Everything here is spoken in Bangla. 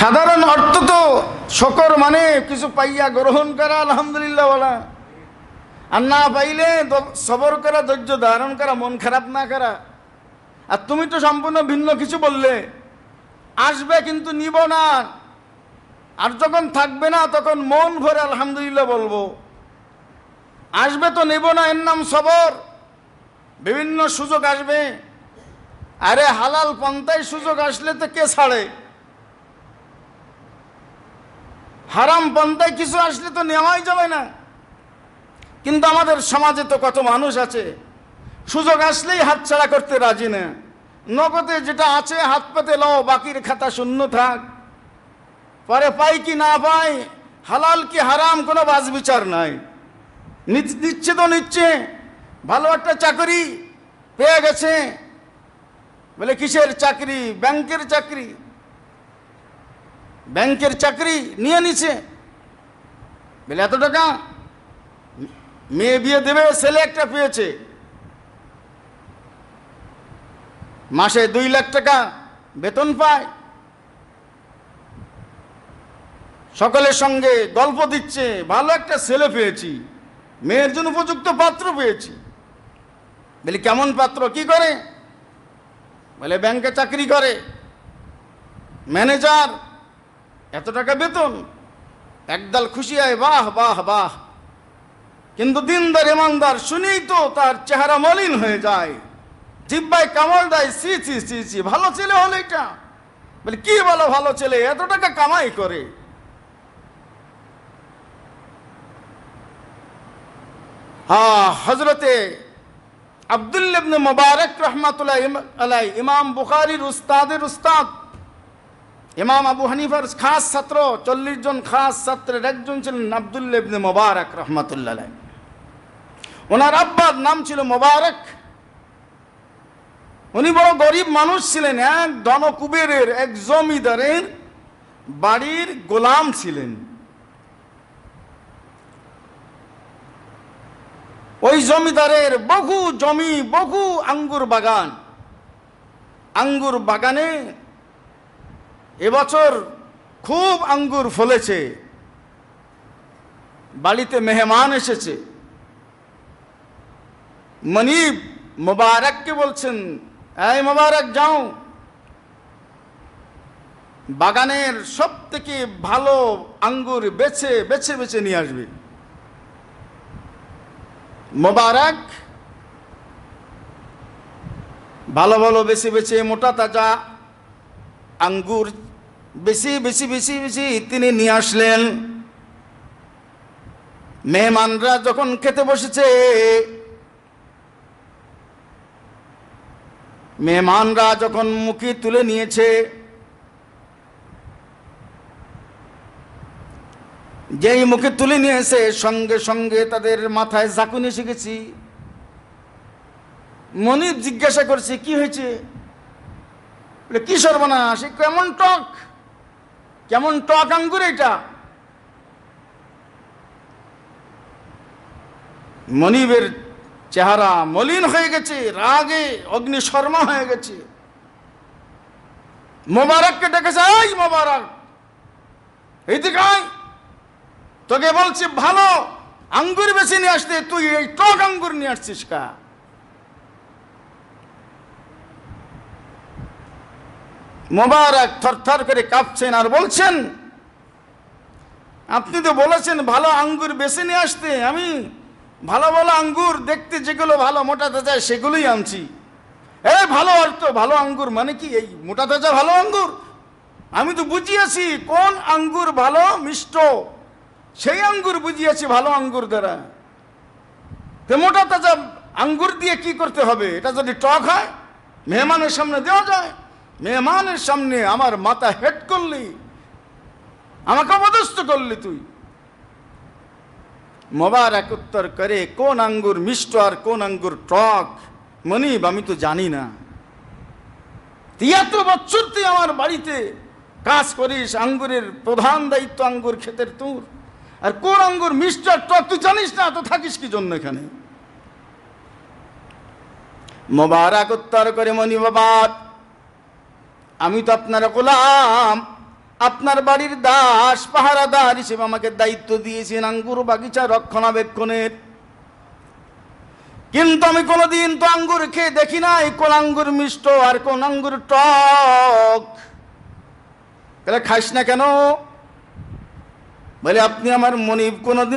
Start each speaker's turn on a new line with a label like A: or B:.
A: সাধারণ অর্থ তো শকর মানে কিছু পাইয়া গ্রহণ করা, আলহামদুলিল্লাহ বলা। আর না পাইলে সবর করা, ধৈর্য ধারণ করা, মন খারাপ না করা। আর তুমি তো সম্পূর্ণ ভিন্ন কিছু বললে। আসবে কিন্তু নিব না। আর যখন থাকবে না, তখন মন ভরে আলহামদুলিল্লাহ বলব। আসবে তো নেব না, এর নাম সবর। বিভিন্ন সুযোগ আসবে। আরে হালাল পন্থায় সুযোগ আসলে তো কে ছাড়ে? হারাম পন্থায় কিছু আসলে তো নেওয়াই যাবে না। কিন্তু আমাদের সমাজে তো কত মানুষ আছে, সুযোগ আসলেই হাতছাড়া করতে রাজি না। নগদে যেটা আছে, হাত পাতে লও, বাকির খাতা শূন্য থাক। পরে পাই কি না পাই, হালাল কি হারাম কোনো বাজ বিচার নাই। নিচ্ছে তো নিচ্ছে, ভালো একটা চাকরি পেয়ে গেছে। বলে কিসের চাকরি? ব্যাংকের চাকরি। ব্যাংকের চাকরি নিয়ে নিছে। বলে, এত টাকা? মেয়ে বিয়ে দেবে, ছেলে একটা পেয়েছে। মাসে দুই লাখ টাকা বেতন পায়। সকলের সঙ্গে গল্প দিচ্ছে, ভালো একটা ছেলে পেয়েছি, মেয়ের জন্য উপযুক্ত পাত্র পেয়েছি। বলি, কেমন পাত্র? কি করে? বলে, ব্যাংকে চাকরি করে, ম্যানেজার এত টাকা বেতন? একদল খুশি হয়, বাহ বাহ বাহ। কিন্তু দিনদার, ইমানদার শুনেই তো তার চেহারা মলিন হয়ে যায়। জিব্বাই কামল দেয় সি সি সি সি ভালো ছেলে হলো এটা। বলে, কি বলো ভালো ছেলে, এত টাকা কামাই করে? হ্যাঁ হজরতে আবদুল্লাবনে মোবারক রহমাতুল্লাহ আলাই, ইমাম বুখারির উস্তাদের উস্তাদ। ইমাম আবু হানিফার খাস ছাত্র, চল্লিশ জন খাস ছাত্রের একজন ছিলেন আবদুল্লাবনে মোবারক রহমাতুল্লাহ ওনার আব্বার নাম ছিল মোবারক। উনি বড় গরিব মানুষ ছিলেন, এক ধনকুবেরের, এক জমিদারের বাড়ির গোলাম ছিলেন। ওই জমিদারের বহু জমি, বহু আঙ্গুর বাগান। আঙ্গুর বাগানে এবছর খুব আঙ্গুর ফলেছে। বাড়িতে মেহমান এসেছে। মনিব মোবারককে বলছেন, এই মোবারক, যাও। বাগানের সব থেকে ভালো আঙ্গুর বেছে বেছে বেছে নিয়ে আসবে। মোবারক ভালো ভালো, বেছে বেছে মোটা, তাজা আঙ্গুর বেশি বেশি বেশি বেশি তিনি নিয়ে আসলেন। মেহমানরা যখন খেতে বসেছে, মেহমানরা যখন মুখে তুলে নিয়েছে, যেই মুখে তুলে নিয়েছে, সঙ্গে সঙ্গে তাদের মাথায় ঝাঁকুনি এসে গেছি। মনির জিজ্ঞাসা করছে, কি হয়েছে? কি সর্বনাশ কেমন টক? কেমন টক আঙ্গুর এটা? মনিবের চেহারা মলিন হয়ে গেছে, রাগে অগ্নিশর্মা হয়ে গেছে। মোবারককে ডেকেছে, এই মোবারক, এইদিকে তোকে বলছি, ভালো আঙ্গুর বেশি নিয়ে আসতে, তুই এই টক আঙ্গুর নিয়ে আসছিস কা? মোবারক থরথর করে কাঁপছেন আর বলছেন, আপনি তো বলেছেন ভালো আঙ্গুর বেছে নিয়ে আসতে, আমি ভালো ভালো আঙ্গুর দেখতে যেগুলো ভালো মোটা তাজা সেগুলোই আনছি। এই ভালো অর্থ, ভালো আঙ্গুর মানে কি? এই মোটা তাজা ভালো আঙ্গুর? আমি তো বুঝিয়েছি কোন আঙ্গুর ভালো মিষ্ট, সেই আঙ্গুর বুঝিয়েছি ভালো আঙ্গুর দ্বারা। তো মোটা তাজা আঙ্গুর দিয়ে কি করতে হবে? এটা যদি টক হয়, মেহমানের সামনে দেওয়া যায়। মেহমানের সামনে আমার মাথা হেড করলি, আমাকে অপদস্থ করলি তুই। মোবারক উত্তর করে, কোন আঙ্গুর মিষ্ট আর কোন আঙ্গুর টক? মনিব, আমি তো জানি না। এত বছর তুই আমার বাড়িতে কাজ করিস, আঙ্গুরের প্রধান দায়িত্ব আঙ্গুর ক্ষেতের তোর। আর কোন আঙ্গুর মিষ্ট আর টক তুই জানিস না, তো থাকিস কি জন্য এখানে? মোবারক উত্তর করে মনি বাবা আমি তো আপনার গোলাম। আপনার বাড়ির দাস, পাহারাদার হিসেবে আমাকে দায়িত্ব দিয়েছেন আঙ্গুর বাগিচা রক্ষণাবেক্ষণের। কিন্তু আমি কোনোদিন তো আঙ্গুর খেয়ে দেখি নাই, কোন আঙ্গুর মিষ্ট আর কোন আঙ্গুর টক। তাহলে খাইস না কেন? বলে, আপনি আমার মনিব কোনোদিন